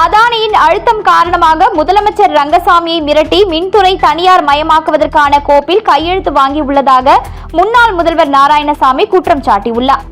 அதானியின் அழுத்தம் காரணமாக முதலமைச்சர் ரங்கசாமியை மிரட்டி மின்துறை தனியார் மயமாக்குவதற்கான கோப்பில் கையெழுத்து வாங்கியுள்ளதாக முன்னாள் முதல்வர் நாராயணசாமி குற்றம் சாட்டியுள்ளார்.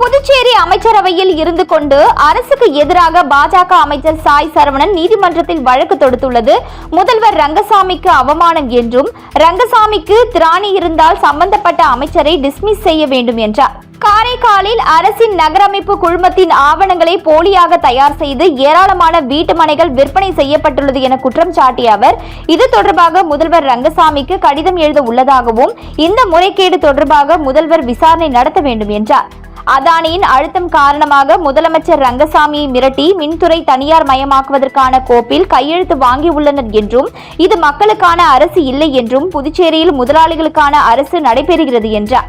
புதுச்சேரி அமைச்சரவையில் இருந்து கொண்டு அரசுக்கு எதிராக பாஜக அமைச்சர் சாய் சரவணன் நீதிமன்றத்தில் வழக்கு தொடுத்துள்ளது. முதல்வர் ரங்கசாமிக்கு அவமானம் என்றும் ரங்கசாமிக்கு திராணி இருந்தால் சம்பந்தப்பட்ட அமைச்சரை டிஸ்மிஸ் செய்ய வேண்டும் என்றார். காரைக்காலில் அரசின் நகரமைப்பு குழுமத்தின் ஆவணங்களை போலியாக தயார் செய்து ஏராளமான வீட்டு மனைகள் விற்பனை செய்யப்பட்டுள்ளது என குற்றம் சாட்டிய அவர் இது தொடர்பாக முதல்வர் ரங்கசாமிக்கு கடிதம் எழுத உள்ளதாகவும் இந்த முறைகேடு தொடர்பாக முதல்வர் விசாரணை நடத்த வேண்டும் என்றார். அதானியின் அழுத்தம் காரணமாக முதலமைச்சர் ரங்கசாமியை மிரட்டி மின்துறை தனியார் மயமாக்குவதற்கான கோப்பில் கையெழுத்து வாங்கியுள்ளனர் என்றும் இது மக்களுக்கான அரசு இல்லை என்றும் புதுச்சேரியில் முதலாளிகளுக்கான அரசு நடைபெறுகிறது என்றார்.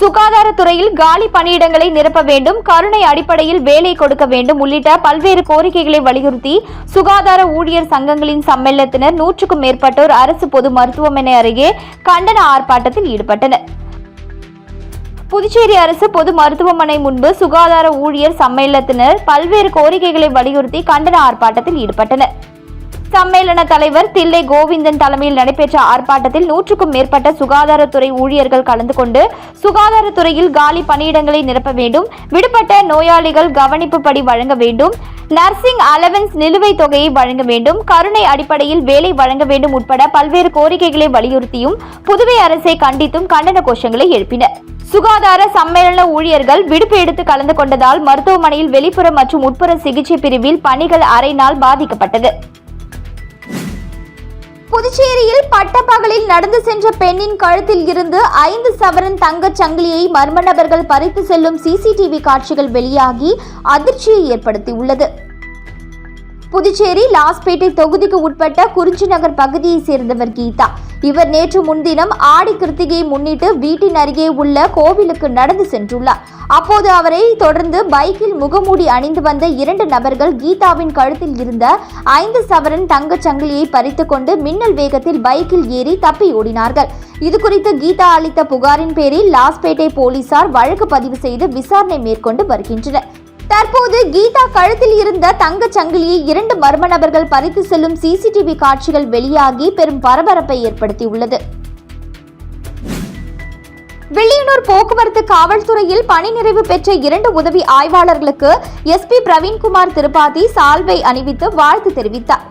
சுகாதாரத்துறையில் காலி பணியிடங்களை நிரப்ப வேண்டும் கருணை அடிப்படையில் வேலை கொடுக்க வேண்டும் உள்ளிட்ட பல்வேறு கோரிக்கைகளை வலியுறுத்தி சுகாதார ஊழியர் சங்கங்களின் சம்மேளனத்தினர் நூற்றுக்கும் மேற்பட்டோர் அரசு பொது மருத்துவமனை அருகே கண்டன ஆர்ப்பாட்டத்தில் ஈடுபட்டனர். புதுச்சேரி அரசு பொது மருத்துவமனை முன்பு சுகாதார ஊழியர் சம்மேளனத்தினர் பல்வேறு கோரிக்கைகளை வலியுறுத்தி கண்டன ஆர்ப்பாட்டத்தில் ஈடுபட்டனர். சம்மேளன தலைவர் தில்லை கோவிந்தன் தலைமையில் நடைபெற்ற ஆர்ப்பாட்டத்தில் நூற்றுக்கும் மேற்பட்ட சுகாதாரத்துறை ஊழியர்கள் கலந்து கொண்டு சுகாதாரத்துறையில் காலி பணியிடங்களை நிரப்ப வேண்டும் விடுபட்ட நோயாளிகள் கவனிப்பு படி வழங்க வேண்டும் நர்சிங் அலவன்ஸ் நிலுவைத் தொகையை வழங்க வேண்டும். கருணை அடிப்படையில் வேலை வழங்க வேண்டும் உட்பட பல்வேறு கோரிக்கைகளை வலியுறுத்தியும் புதுவை அரசை கண்டித்தும் கண்டன கோஷங்களை எழுப்பினர். சுகாதார சம்மேளன ஊழியர்கள் விடுப்பு எடுத்து கலந்து கொண்டதால் மருத்துவமனையில் வெளிப்புற மற்றும் உட்புற சிகிச்சை பிரிவில் பணிகள் அரை நாள் பாதிக்கப்பட்டது. புதுச்சேரியில் பட்டப்பகலில் நடந்து சென்ற பெண்ணின் கழுத்தில் இருந்து ஐந்து சவரன் தங்கச் சங்கிலியை மர்ம நபர்கள் பறித்து செல்லும் சிசிடிவி காட்சிகள் வெளியாகி அதிர்ச்சியை ஏற்படுத்தியுள்ளது. புதுச்சேரி லாஸ்பேட்டை தொகுதிக்கு உட்பட்ட குறிஞ்சி நகர் பகுதியை சேர்ந்தவர் கீதா. இவர் நேற்று முன்தினம் ஆடி கிருத்திகையை முன்னிட்டு வீட்டின் அருகே உள்ள கோவிலுக்கு நடந்து சென்றுள்ளார். அப்போது அவரை தொடர்ந்து பைக்கில் முகமூடி அணிந்து வந்த இரண்டு நபர்கள் கீதாவின் கழுத்தில் இருந்த ஐந்து சவரன் தங்கச் சங்கிலியை பறித்துக்கொண்டு மின்னல் வேகத்தில் பைக்கில் ஏறி தப்பி ஓடினார்கள். இது குறித்து கீதா அளித்த புகாரின் பேரில் லாஸ்பேட்டை போலீசார் வழக்கு பதிவு செய்து விசாரணை மேற்கொண்டு வருகின்றனர். தற்போது கீதா கழுத்தில் இருந்த தங்கச் சங்கிலியை இரண்டு மர்ம நபர்கள் பறித்து செல்லும் சிசிடிவி காட்சிகள் வெளியாகி பெரும் பரபரப்பை ஏற்படுத்தியுள்ளது. வில்லியனூர் போக்குவரத்து காவல்துறையில் பணி நிறைவு பெற்ற இரண்டு உதவி ஆய்வாளர்களுக்கு எஸ்பி பிரவீன்குமார் திரிபாதி சால்வை அணிவித்து வாழ்த்து தெரிவித்தார்.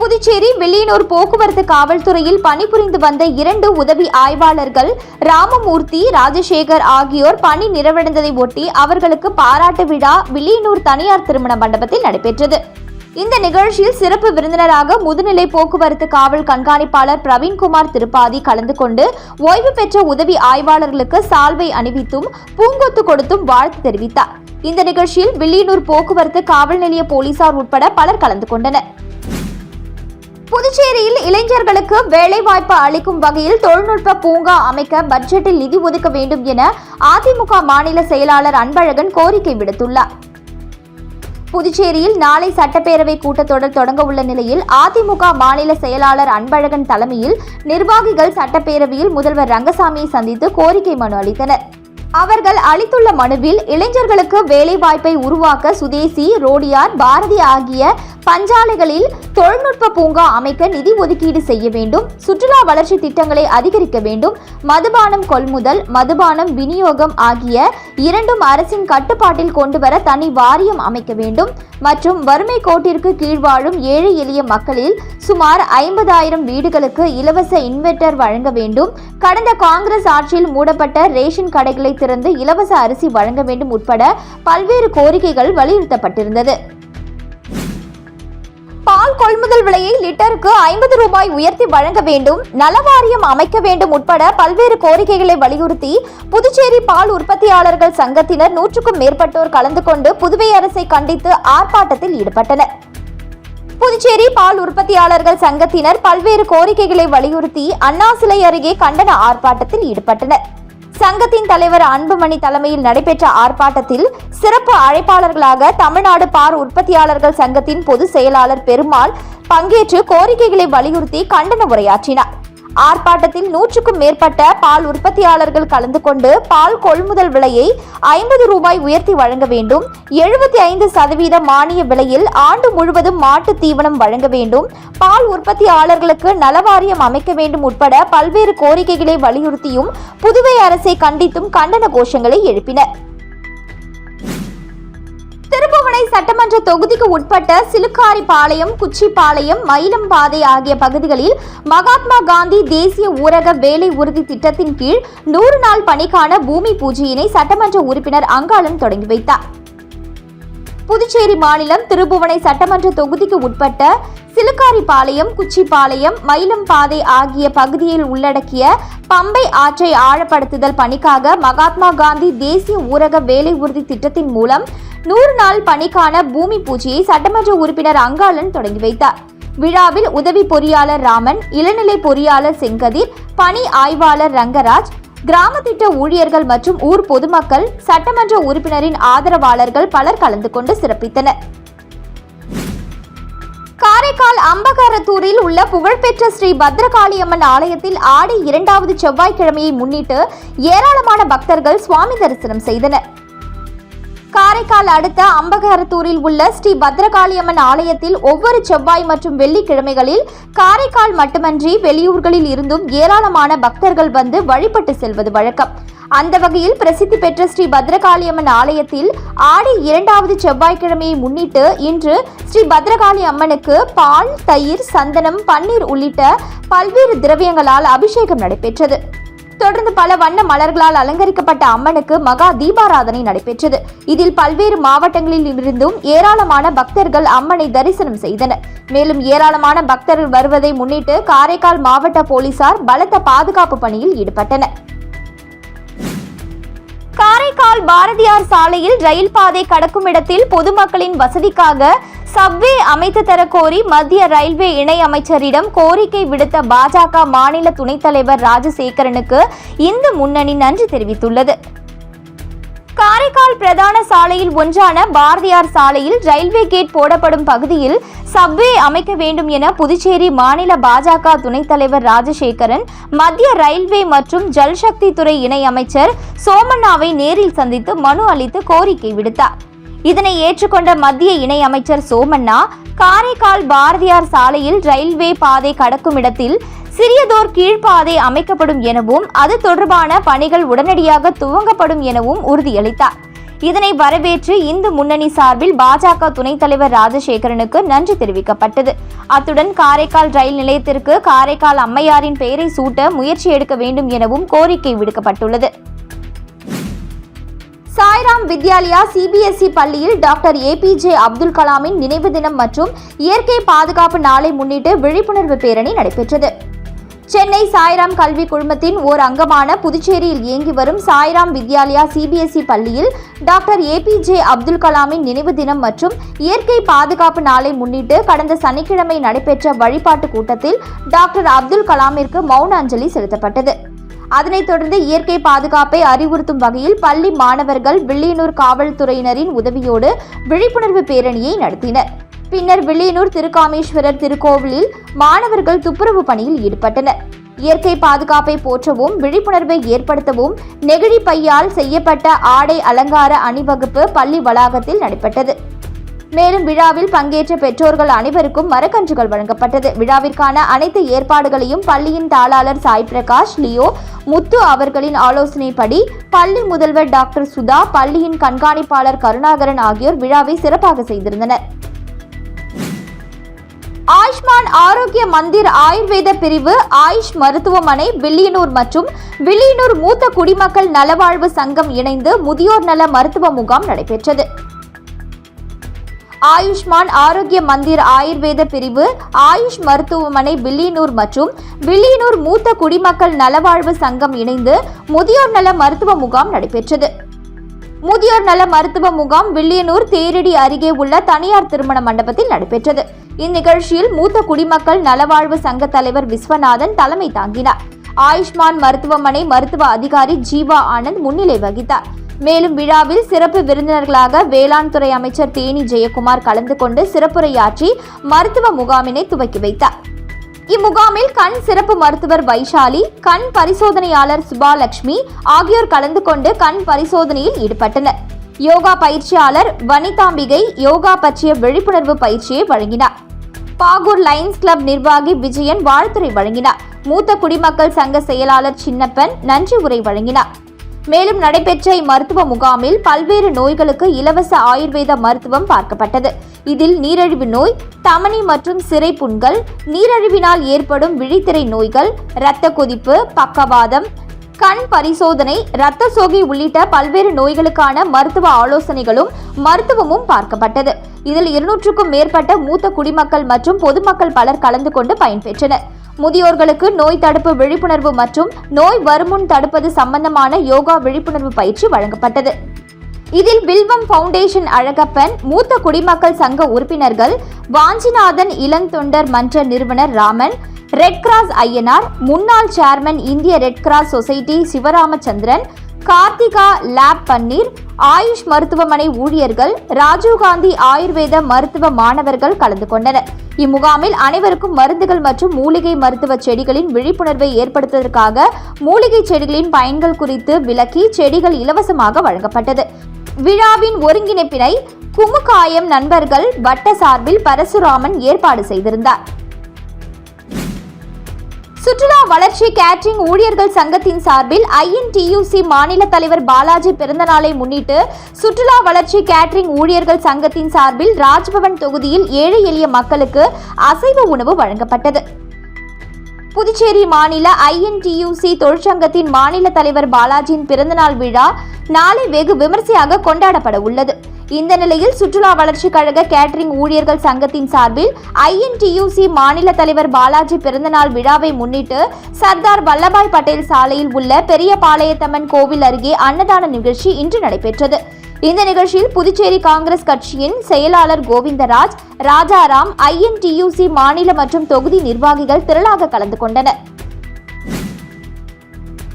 புதுச்சேரி வில்லியனூர் போக்குவரத்து காவல்துறையில் பணிபுரிந்து வந்த இரண்டு உதவி ஆய்வாளர்கள் ராமமூர்த்தி ராஜசேகர் ஆகியோர் பணி நிறைவடைந்ததை ஒட்டி அவர்களுக்கு பாராட்டு விழா வில்லியனூர் தனியார் திருமண மண்டபத்தில் நடைபெற்றது. இந்த நிகழ்ச்சியில் சிறப்பு விருந்தினராக முதுநிலை போக்குவரத்து காவல் கண்காணிப்பாளர் பிரவீன்குமார் திருப்பாதி கலந்து கொண்டு ஓய்வு பெற்ற உதவி ஆய்வாளர்களுக்கு சால்வை அணிவித்தும் பூங்கொத்து கொடுத்தும் வாழ்த்து தெரிவித்தார். இந்த நிகழ்ச்சியில் வில்லியனூர் போக்குவரத்து காவல் நிலைய போலீசார் உட்பட பலர் கலந்து கொண்டனர். புதுச்சேரியில் இளைஞர்களுக்கு வேலைவாய்ப்பு அளிக்கும் வகையில் தொழில்நுட்ப பூங்கா அமைக்க பட்ஜெட்டில் நிதி ஒதுக்க வேண்டும் என அதிமுக மாநில செயலாளர் அன்பழகன் கோரிக்கை விடுத்துள்ளார். புதுச்சேரியில் நாளை சட்டப்பேரவை கூட்டத்தொடர் தொடங்க உள்ள நிலையில் அதிமுக மாநில செயலாளர் அன்பழகன் தலைமையில் நிர்வாகிகள் சட்டப்பேரவையில் முதல்வர் ரங்கசாமியை சந்தித்து கோரிக்கை மனு அளித்தனர். அவர்கள் அளித்துள்ள மனுவில் இளைஞர்களுக்கு வேலைவாய்ப்பை உருவாக்க சுதேசி ரோடியார் பாரதி ஆகிய பஞ்சாலைகளில் தொழில்நுட்ப பூங்கா அமைக்க நிதி ஒதுக்கீடு செய்ய வேண்டும் சுற்றுலா வளர்ச்சி திட்டங்களை அதிகரிக்க வேண்டும் மதுபானம் கொள்முதல் மதுபானம் விநியோகம் ஆகிய இரண்டும் அரசின் கட்டுப்பாட்டில் கொண்டுவர தனி வாரியம் அமைக்க வேண்டும். மற்றும் வறுமை கோட்டிற்கு கீழ் வாழும் ஏழை எளிய மக்களில் சுமார் ஐம்பதாயிரம் வீடுகளுக்கு இலவச இன்வெர்டர் வழங்க வேண்டும். கடந்த காங்கிரஸ் ஆட்சியில் மூடப்பட்ட ரேஷன் கடைகளை திறந்து இலவச அரிசி வழங்க வேண்டும் உட்பட பல்வேறு கோரிக்கைகள் வலியுறுத்தப்பட்டிருந்தது. பால் கொள்முதல் விலையை லிட்டருக்கு ஐம்பது ரூபாய் உயர்த்தி வழங்க வேண்டும். நலவாரியம் அமைக்க வேண்டும் உட்பட பல்வேறு கோரிக்கைகளை வலியுறுத்தி புதுச்சேரி பால் உற்பத்தியாளர்கள் சங்கத்தினர் நூற்றுக்கும் மேற்பட்டோர் கலந்து கொண்டு புதுவை அரசை கண்டித்து ஆர்ப்பாட்டத்தில் ஈடுபட்டனர். புதுச்சேரி பால் உற்பத்தியாளர்கள் சங்கத்தினர் பல்வேறு கோரிக்கைகளை வலியுறுத்தி அண்ணா சிலை அருகே கண்டன ஆர்ப்பாட்டத்தில் ஈடுபட்டனர். சங்கத்தின் தலைவர் அன்புமணி தலைமையில் நடைபெற்ற ஆர்ப்பாட்டத்தில் சிறப்பு அழைப்பாளர்களாக தமிழ்நாடு பார் உற்பத்தியாளர்கள் சங்கத்தின் பொதுச் செயலாளர் பெருமாள் பங்கேற்று கோரிக்கைகளை வலியுறுத்தி கண்டன உரையாற்றினார். ஆர்ப்பாட்டத்தில் நூற்றுக்கும் மேற்பட்ட பால் உற்பத்தியாளர்கள் கலந்து கொண்டு பால் கொள்முதல் விலையை ஐம்பது ரூபாய் உயர்த்தி வழங்க வேண்டும். எழுபத்தி ஐந்து சதவீத மானிய விலையில் ஆண்டு முழுவதும் மாட்டு தீவனம் வழங்க வேண்டும். பால் உற்பத்தியாளர்களுக்கு நலவாரியம் அமைக்க வேண்டும் உட்பட பல்வேறு கோரிக்கைகளை வலியுறுத்தியும் புதுவை அரசை கண்டித்தும் கண்டன கோஷங்களை எழுப்பினர். திருப்புவனை சட்டமன்ற தொகுதிக்கு உட்பட்ட சிலுக்காரிபாளையம் குச்சிப்பாளையம் மயிலம்பாதை ஆகிய பகுதிகளில் மகாத்மா காந்தி தேசிய ஊரக வேலை உறுதி திட்டத்தின் கீழ் நூறு நாள் பணிக்கான பூமி பூஜையினை சட்டமன்ற உறுப்பினர் அங்காளன் தொடங்கி வைத்தார். புதுச்சேரி மாநிலம் திருபுவனை சட்டமன்ற தொகுதிக்கு உட்பட்ட சிலுக்காரிபாளையம் குச்சிப்பாளையம் மயிலம்பாதை ஆகிய பகுதியில் உள்ளடக்கிய பம்பை ஆற்றை ஆழப்படுத்துதல் பணிக்காக மகாத்மா காந்தி தேசிய ஊரக வேலை உறுதி திட்டத்தின் மூலம் நூறு நாள் பணிக்கான பூமி பூஜையை சட்டமன்ற உறுப்பினர் அங்காளன் தொடங்கி வைத்தார். விழாவில் உதவி பொறியாளர் ராமன் இளநிலை பொறியாளர் செங்கதிர் பணி ஆய்வாளர் ரங்கராஜ் கிராம திட்ட ஊழியர்கள் மற்றும் ஊர் பொதுமக்கள் சட்டமன்ற உறுப்பினரின் ஆதரவாளர்கள் பலர் கலந்து கொண்டு சிறப்பித்தனர். காரைக்கால் அம்பகாரத்தூரில் உள்ள புகழ்பெற்ற ஸ்ரீ பத்ரகாளியம்மன் ஆலயத்தில் ஆடி இரண்டாவது செவ்வாய்க்கிழமையை முன்னிட்டு ஏராளமான பக்தர்கள் சுவாமி தரிசனம் செய்தனர். காரைக்கால் அடுத்த அம்பகாரத்தூரில் உள்ள ஸ்ரீ பத்ரகாளியம்மன் ஆலயத்தில் ஒவ்வொரு செவ்வாய் மற்றும் வெள்ளிக்கிழமைகளில் காரைக்கால் மட்டுமன்றி வெளியூர்களில் இருந்தும் ஏராளமான பக்தர்கள் வந்து வழிபட்டு செல்வது வழக்கம். அந்த வகையில் பிரசித்தி பெற்ற ஸ்ரீ பத்ரகாளியம்மன் ஆலயத்தில் ஆடி இரண்டாவது செவ்வாய்க்கிழமையை முன்னிட்டு இன்று ஸ்ரீ பத்ரகாளி அம்மனுக்கு பால் தயிர் சந்தனம் பன்னீர் உள்ளிட்ட பல்வேறு திரவியங்களால் அபிஷேகம் நடைபெற்றது. தொடர்ந்து பல வண்ண மலர்களால் அலங்கரிக்கப்பட்ட அம்மனுக்கு மகா தீபாராதனை நடைபெற்றது. இதில் பல்வேறு மாவட்டங்களில் இருந்தும் ஏராளமான பக்தர்கள் அம்மனை தரிசனம் செய்தனர். மேலும் ஏராளமான பக்தர்கள் வருவதை முன்னிட்டு காரைக்கால் மாவட்ட போலீசார் பலத்த பாதுகாப்பு பணியில் ஈடுபட்டனர். காரைக்கால் பாரதியார் சாலையில் ரயில் பாதை கடக்கும் இடத்தில் பொதுமக்களின் வசதிக்காக சப்வே அமைத்து தர கோரி மத்திய ரயில்வே இணை அமைச்சரிடம் கோரிக்கை விடுத்த பாஜக மாநில துணைத் தலைவர் ராஜசேகரனுக்கு இந்து முன்னணி நன்றி தெரிவித்துள்ளது. காரைக்கால் பிரதான சாலையில் ஒன்றான பாரதியார் சாலையில் ரயில்வே கேட் போடப்படும் பகுதியில் சப்வே அமைக்க வேண்டும் என புதுச்சேரி மாநில பாஜக துணைத் தலைவர் ராஜசேகரன் மத்திய ரயில்வே மற்றும் ஜல்சக்தி துறை இணை அமைச்சர் சோமண்ணாவை நேரில் சந்தித்து மனு அளித்து கோரிக்கை விடுத்தார். இதனை ஏற்றுக்கொண்ட மத்திய இணை அமைச்சர் சோமண்ணா காரைக்கால் பாரதியார் சாலையில் ரயில்வே பாதை கடக்கும் இடத்தில் சிறியதோர் கீழ்ப்பாதை அமைக்கப்படும் எனவும் அது தொடர்பான பணிகள் உடனடியாக துவங்கப்படும் எனவும் உறுதியளித்தார். இதனை வரவேற்று இந்து முன்னணி சார்பில் பாஜக துணைத் தலைவர் ராஜசேகரனுக்கு நன்றி தெரிவிக்கப்பட்டது. அத்துடன் காரைக்கால் ரயில் நிலையத்திற்கு காரைக்கால் அம்மையாரின் பெயரை சூட்ட முயற்சி எடுக்க வேண்டும் எனவும் கோரிக்கை விடுக்கப்பட்டுள்ளது. சாய்ராம் வித்யாலயா சிபிஎஸ்இ பள்ளியில் டாக்டர் ஏபிஜே அப்துல் கலாமின் நினைவு தினம் மற்றும் இயற்கை பாதுகாப்பு நாளை முன்னிட்டு விழிப்புணர்வு பேரணி நடைபெற்றது. சென்னை சாய்ராம் கல்வி குழுமத்தின் ஓர் அங்கமான புதுச்சேரியில் இயங்கி வரும் சாய்ராம் வித்யாலயா சிபிஎஸ்இ பள்ளியில் டாக்டர் ஏபிஜே அப்துல் கலாமின் நினைவு தினம் மற்றும் இயற்கை பாதுகாப்பு நாளை முன்னிட்டு கடந்த சனிக்கிழமை நடைபெற்ற வழிபாட்டு கூட்டத்தில் டாக்டர் அப்துல் கலாமிற்கு மௌன அஞ்சலி செலுத்தப்பட்டது. அதனைத் தொடர்ந்து இயற்கை பாதுகாப்பை அறிவுறுத்தும் வகையில் பள்ளி மாணவர்கள் வில்லியனூர் காவல்துறையினரின் உதவியோடு விழிப்புணர்வு பேரணியை நடத்தினர். பின்னர் வில்லியனூர் திருக்காமேஸ்வரர் திருக்கோவிலில் மாணவர்கள் துப்புரவு பணியில் ஈடுபட்டனர். இயற்கை பாதுகாப்பை போற்றவும் விழிப்புணர்வை ஏற்படுத்தவும் நெகிழி பையால் செய்யப்பட்ட ஆடை அலங்கார அணிவகுப்பு பள்ளி வளாகத்தில் நடைபெற்றது. மேலும் விழாவில் பங்கேற்ற பெற்றோர்கள் அனைவருக்கும் மரக்கன்றுகள் வழங்கப்பட்டது. விழாவிற்கான அனைத்து ஏற்பாடுகளையும் பள்ளியின் தாளாளர் சாய் பிரகாஷ் லியோ முத்து அவர்களின் ஆலோசனைப்படி பள்ளி முதல்வர் டாக்டர் சுதா பள்ளியின் கண்காணிப்பாளர் கருணாகரன் ஆகியோர் விழாவை சிறப்பாக செய்திருந்தனர். ஆயுஷ்மான் ஆரோக்கிய மந்திர் ஆயுர்வேத பிரிவு ஆயுஷ் மருத்துவமனை வில்லியனூர் மற்றும் வில்லியனூர் மூத்த குடிமக்கள் நலவாழ்வு சங்கம் இணைந்து முதியோர் நல மருத்துவ முகாம் நடைபெற்றது. ஆயுஷ்மான் ஆரோக்கிய மந்திர் ஆயுர்வேத பிரிவு ஆயுஷ் மருத்துவமனை வில்லியனூர் மற்றும் வில்லியனூர் மூத்த குடிமக்கள் நலவாழ்வு சங்கம் இணைந்து முதியோர் நல மருத்துவ முகாம் நடைபெற்றது. முதியோர் நல மருத்துவ முகாம் வில்லியனூர் தேரடி அருகே உள்ள தனியார் திருமண மண்டபத்தில் நடைபெற்றது. இந்நிகழ்ச்சியில் மூத்த குடிமக்கள் நலவாழ்வு சங்க தலைவர் விஸ்வநாதன் தலைமை தாங்கினார். ஆயுஷ்மான் மருத்துவமனை மருத்துவ அதிகாரி ஜீவா ஆனந்த் முன்னிலை வகித்தார். மேலும் விழாவில் சிறப்பு விருந்தினர்களாக வேளாண் துறை அமைச்சர் தேனி ஜெயக்குமார் கலந்து கொண்டு சிறப்புரையாற்றி மருத்துவ முகாமினை துவக்கி வைத்தார். இம்முகாமில் கண் சிறப்பு மருத்துவர் வைஷாலி கண் பரிசோதனையாளர் சுபாலட்சுமி ஆகியோர் கலந்து கொண்டு கண் பரிசோதனையில் ஈடுபட்டனர். யோகா பயிற்சியாளர் வனிதாம்பிகை யோகா பற்றிய விழிப்புணர்வு பயிற்சியை வழங்கினார். பாகூர் லைன்ஸ் கிளப் நிர்வாகி விஜயன் வாழ்த்துரை வழங்கினார். மூத்த குடிமக்கள் சங்க செயலாளர் சின்னப்பன் நன்றி உரை வழங்கினார். மேலும் நடைபெற்ற இம்மருத்துவ முகாமில் பல்வேறு நோய்களுக்கு இலவச ஆயுர்வேத மருத்துவம் பார்க்கப்பட்டது. இதில் நீரிழிவு நோய் தமனி மற்றும் சிறை புண்கள் நீரிழிவினால் ஏற்படும் விழித்திரை நோய்கள் இரத்த கொதிப்பு பக்கவாதம் கண் பரிசோதனை இரத்த சோகை உள்ளிட்ட பல்வேறு நோய்களுக்கான மருத்துவ ஆலோசனைகளும் மருத்துவமும் பார்க்கப்பட்டது. இதில் இருநூற்றுக்கும் மேற்பட்ட மூத்த குடிமக்கள் மற்றும் பொதுமக்கள் பலர் கலந்து கொண்டு பயன்பெற்றனர் முதியோர்களுக்கு நோய் தடுப்பு விழிப்புணர்வு மற்றும் நோய் வருமுன் தடுப்பது சம்பந்தமான யோகா விழிப்புணர்வு பயிற்சி வழங்கப்பட்டது. இதில் வில்வம் ஃபவுண்டேஷன் அழகப்பன் மூத்த குடிமக்கள் சங்க உறுப்பினர்கள் வாஞ்சிநாதன் இளந்தொண்டர் மன்ற நிறுவனர் ராமன் ரெட் கிராஸ் ஐயனார் முன்னாள் சேர்மன் இந்திய Red Cross Society Sivaramachandran Karthika lab Panneer AYUSH மருத்துவமனை ஊழியர்கள் ராஜீவ்காந்தி ஆயுர்வேத மருத்துவ மாணவர்கள் கலந்து கொண்டனர். இம்முகாமில் அனைவருக்கும் மருந்துகள் மற்றும் மூலிகை மருத்துவ செடிகளின் விழிப்புணர்வை ஏற்படுத்துவதற்காக மூலிகை செடிகளின் பயன்கள் குறித்து விளக்கி செடிகள் இலவசமாக வழங்கப்பட்டது. விழாவின் ஒருங்கிணைப்பினை குமுகாயம் நண்பர்கள் வட்ட சார்பில் பரசுராமன் ஏற்பாடு செய்திருந்தார். சுற்றுலா வளர்ச்சி கேட்ரிங் ஊழியர்கள் சங்கத்தின் சார்பில் ஐஎன்டியூசி மாநில தலைவர் பாலாஜி பிறந்தநாளை முன்னிட்டு சுற்றுலா வளர்ச்சி கேட்ரிங் ஊழியர்கள் சங்கத்தின் சார்பில் ராஜ்பவன் தொகுதியில் ஏழை எளிய மக்களுக்கு அசைவ உணவு வழங்கப்பட்டது. புதுச்சேரி மாநில ஐஎன்டியூசி தொழிற்சங்கத்தின் மாநில தலைவர் பாலாஜியின் பிறந்தநாள் விழா நாளை வெகு விமர்சையாக கொண்டாடப்பட உள்ளது. இந்த நிலையில் சுற்றுலா வளர்ச்சிக் கழக கேட்டரிங் ஊழியர்கள் சங்கத்தின் சார்பில் ஐஎன்டியூசி மாநில தலைவர் பாலாஜி பிறந்தநாள் விழாவை முன்னிட்டு சர்தார் வல்லபாய் பட்டேல் சாலையில் உள்ள பெரிய பாளையத்தம்மன் கோவில் அருகே அன்னதான நிகழ்ச்சி இன்று நடைபெற்றது. இந்த நிகழ்ச்சியில் புதுச்சேரி காங்கிரஸ் கட்சியின் செயலாளர் கோவிந்தராஜ் ராஜாராம் ஐஎன்டியூசி மாநில மற்றும் தொகுதி நிர்வாகிகள் திரளாக கலந்து கொண்டனர்.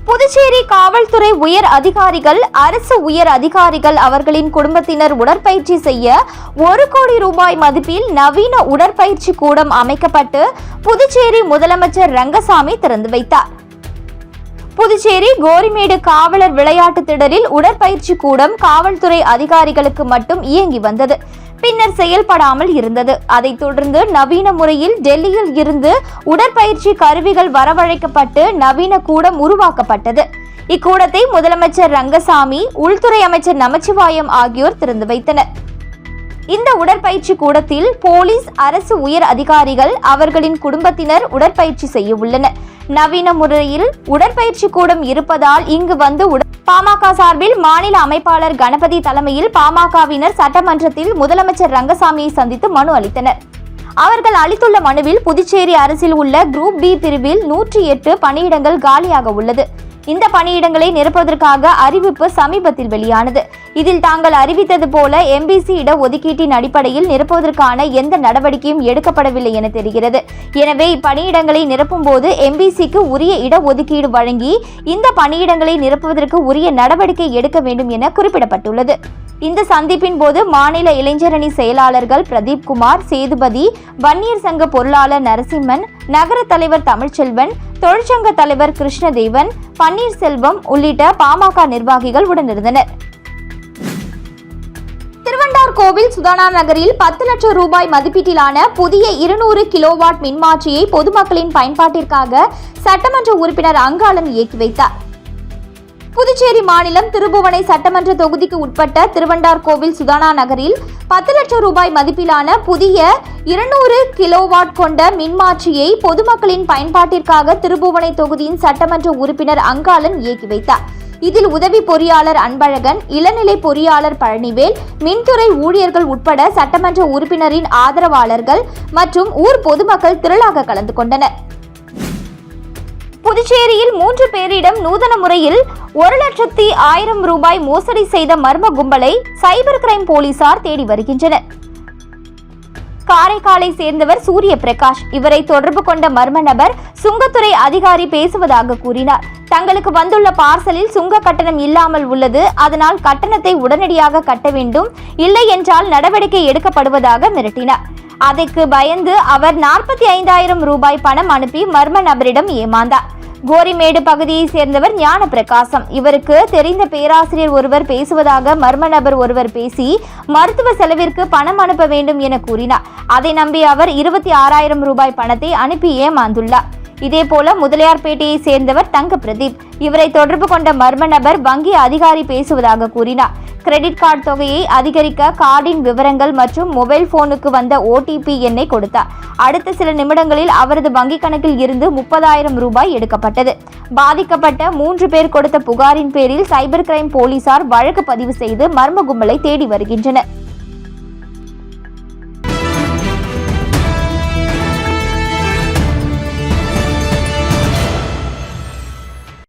புதுச்சேரி காவல்துறை உயர் அதிகாரிகள் அரசு உயர் அதிகாரிகள் அவர்களின் குடும்பத்தினர் உடற்பயிற்சி செய்ய ஒரு கோடி ரூபாய் மதிப்பில் நவீன உடற்பயிற்சி கூடம் அமைக்கப்பட்டு புதுச்சேரி முதலமைச்சர் ரங்கசாமி திறந்து வைத்தார். புதுச்சேரி கோரிமேடு காவலர் விளையாட்டு திடலில் உடற்பயிற்சி கூடம் காவல்துறை அதிகாரிகளுக்கு மட்டும் இயங்கி வந்தது. பின்னர் செயல்படாமல் இருந்தது. அதைத் தொடர்ந்து நவீன முறையில் டெல்லியில் இருந்து உடற்பயிற்சி கருவிகள் வரவழைக்கப்பட்டு நவீன கூடம் உருவாக்கப்பட்டது. இக்கூடத்தை முதலமைச்சர் ரங்கசாமி உள்துறை அமைச்சர் நமச்சிவாயம் ஆகியோர் திறந்து வைத்தனர். இந்த உடற்பயிற்சி கூடத்தில் போலீஸ் அரசு உயர் அதிகாரிகள் அவர்களின் குடும்பத்தினர் உடற்பயிற்சி செய்ய உள்ளனர். நவீன முறையில் உடற்பயிற்சி கூடம் இருப்பதால் இங்கு வந்து உட பாமக சார்பில் மாநில அமைப்பாளர் கணபதி தலைமையில் பாமகவினர் சட்டமன்றத்தில் முதலமைச்சர் ரங்கசாமியை சந்தித்து மனு அளித்தனர். அவர்கள் அளித்துள்ள மனுவில் புதுச்சேரி அரசில் உள்ள குரூப் பி பிரிவில் நூற்றி எட்டு பணியிடங்கள் காலியாக உள்ளது. இந்த பணியிடங்களை நிரப்புவதற்காக அறிவிப்பு சமீபத்தில் வெளியானது. இதில் தாங்கள் அறிவித்தது போல எம்பிசி இட ஒதுக்கீட்டின் அடிப்படையில் நிரப்புவதற்கான எந்த நடவடிக்கையும் எடுக்கப்படவில்லை என தெரிகிறது. எனவே இப்பணியிடங்களை நிரப்பும் போது எம்பிசிக்கு உரிய இட ஒதுக்கீடு வழங்கி இந்த பணியிடங்களை நிரப்புவதற்கு உரிய நடவடிக்கை எடுக்க வேண்டும் என குறிப்பிடப்பட்டுள்ளது. இந்த சந்திப்பின் போது மாநில இளைஞரணி செயலாளர்கள் பிரதீப் குமார் சேதுபதி வன்னியர் சங்க பொருளாளர் நரசிம்மன் நகர தலைவர் தமிழ்ச்செல்வன் தொழிற்சங்க தலைவர் கிருஷ்ணதேவன் பன்னீர்செல்வம் உள்ளிட்ட பாமக நிர்வாகிகள் உடனிருந்தனர். திருவண்டார் கோவில் சுதானா நகரில் பத்து லட்சம் ரூபாய் மதிப்பீட்டிலான புதிய இருநூறு கிலோவாட் மின்மாற்றியை பொதுமக்களின் பயன்பாட்டிற்காக சட்டமன்ற உறுப்பினர் அங்காளன் இயக்கி வைத்தார். புதுச்சேரி மாநிலம் திருபுவனை சட்டமன்ற தொகுதிக்கு உட்பட்ட திருவண்டார் கோவில் சுதானா நகரில் பத்து லட்சம் ரூபாய் மதிப்பிலான புதிய இருநூறு கிலோவாட் கொண்ட மின்மாற்றியை பொதுமக்களின் பயன்பாட்டிற்காக திருபுவனை தொகுதியின் சட்டமன்ற உறுப்பினர் அங்காளன் இயக்கி வைத்தார். இதில் உதவி பொறியாளர் அன்பழகன் இளநிலை பொறியாளர் பழனிவேல் மின்துறை ஊழியர்கள் உட்பட சட்டமன்ற உறுப்பினரின் ஆதரவாளர்கள் மற்றும் ஊர் பொதுமக்கள் திரளாக கலந்து கொண்டனர். புதுச்சேரியில் மூன்று பேரிடம் நூதன முறையில் ஒரு லட்சத்தி ஆயிரம் ரூபாய் மோசடி செய்த மர்ம கும்பலை சைபர் கிரைம் போலீசார் தேடி வருகின்றனர். காரைக்காலை சேர்ந்தவர் சூரிய பிரகாஷ் இவரை தொடர்பு கொண்ட மர்ம நபர் சுங்கத்துறை அதிகாரி பேசுவதாக கூறினார். தங்களுக்கு வந்துள்ள பார்சலில் சுங்க கட்டணம் இல்லாமல் உள்ளது. அதனால் கட்டணத்தை உடனடியாக கட்ட வேண்டும். இல்லை என்றால் நடவடிக்கை எடுக்கப்படுவதாக மிரட்டினார். அதற்கு பயந்து அவர் நாற்பத்தி ஐந்தாயிரம் ரூபாய் பணம் அனுப்பி மர்ம நபரிடம் ஏமாந்தார். கோரிமேடு பகுதியைச் சேர்ந்தவர் ஞானப்பிரகாசம். இவருக்கு தெரிந்த பேராசிரியர் ஒருவர் பேசுவதாக மர்ம நபர் ஒருவர் பேசி மருத்துவ செலவிற்கு பணம் அனுப்ப வேண்டும் என கூறினார். அதை நம்பி அவர் இருபத்தி ஆறாயிரம் ரூபாய் பணத்தை அனுப்பி ஏமாந்துள்ளார். இதேபோல முதலியார்பேட்டையை சேர்ந்தவர் தங்க பிரதீப். இவரை தொடர்பு கொண்ட மர்ம நபர் வங்கி அதிகாரி பேசுவதாக கூறினார். கிரெடிட் கார்டு தொகையை அதிகரிக்க கார்டின் விவரங்கள் மற்றும் மொபைல் போனுக்கு வந்த ஓடிபி எண்ணை கொடுத்தார். அடுத்த சில நிமிடங்களில் அவரது வங்கிக் கணக்கில் இருந்து முப்பதாயிரம் ரூபாய் எடுக்கப்பட்டது. பாதிக்கப்பட்ட மூன்று பேர் கொடுத்த புகாரின் பேரில் சைபர் கிரைம் போலீசார் வழக்கு பதிவு செய்து மர்ம கும்பலை தேடி வருகின்றனர்.